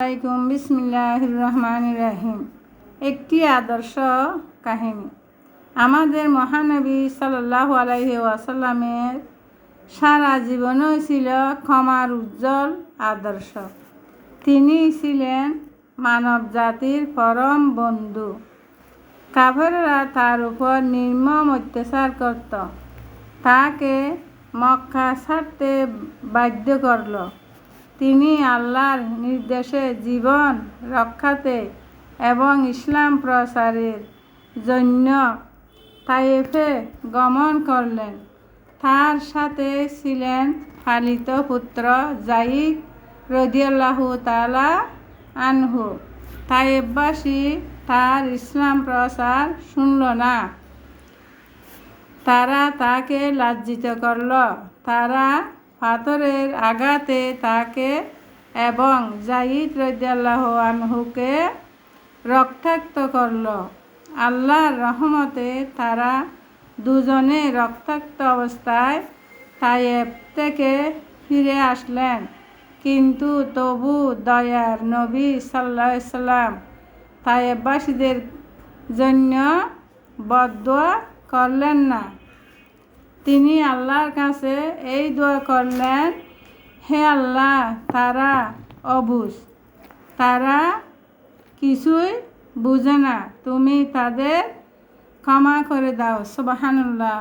আলাইকুম বিসমিল্লাহ রহমান রাহিম একটি আদর্শ কাহিনী। আমাদের মহানবী সাল্লাহ আলাইহি ওয়াসাল্লামের সারা জীবনই ছিল ক্ষমার উজ্জ্বল আদর্শ। তিনি ছিলেন মানব জাতির পরম বন্ধু। কাফেররা তার উপর নির্মম অত্যাচার করত। তাকে মক্কা ছাড়তে বাধ্য করল। তিনি আল্লাহর নির্দেশে জীবন রক্ষাতে এবং ইসলাম প্রসারের জন্য তাইফে গমন করলেন। তার সাথে ছিলেন পালিত পুত্র জাইদ রদিয়াল্লাহু তালা আনহু। তাইফবাসী তার ইসলাম প্রসার শুনল না। তারা তাকে লাজ্জিত করল। তারা পাথরের আঘাতে তাকে এবং জাহিদ রদাল্লাহ আনহুকে রক্তাক্ত করল। আল্লাহর রহমতে তারা দুজনে রক্তাক্ত অবস্থায় তায়েব থেকে ফিরে আসলেন। কিন্তু তবু দয়ার নবী সাল্লা সাল্লাম তায়েববাসীদের জন্য বদোয়া করলেন না। তিনি আল্লাহর কাছে এই দোয়া করলেন, হে আল্লাহ, তারা অবুজ তারা কিছুই বুঝে না। তুমি তাদের ক্ষমা করে দাও। সুবাহানুল্লাহ।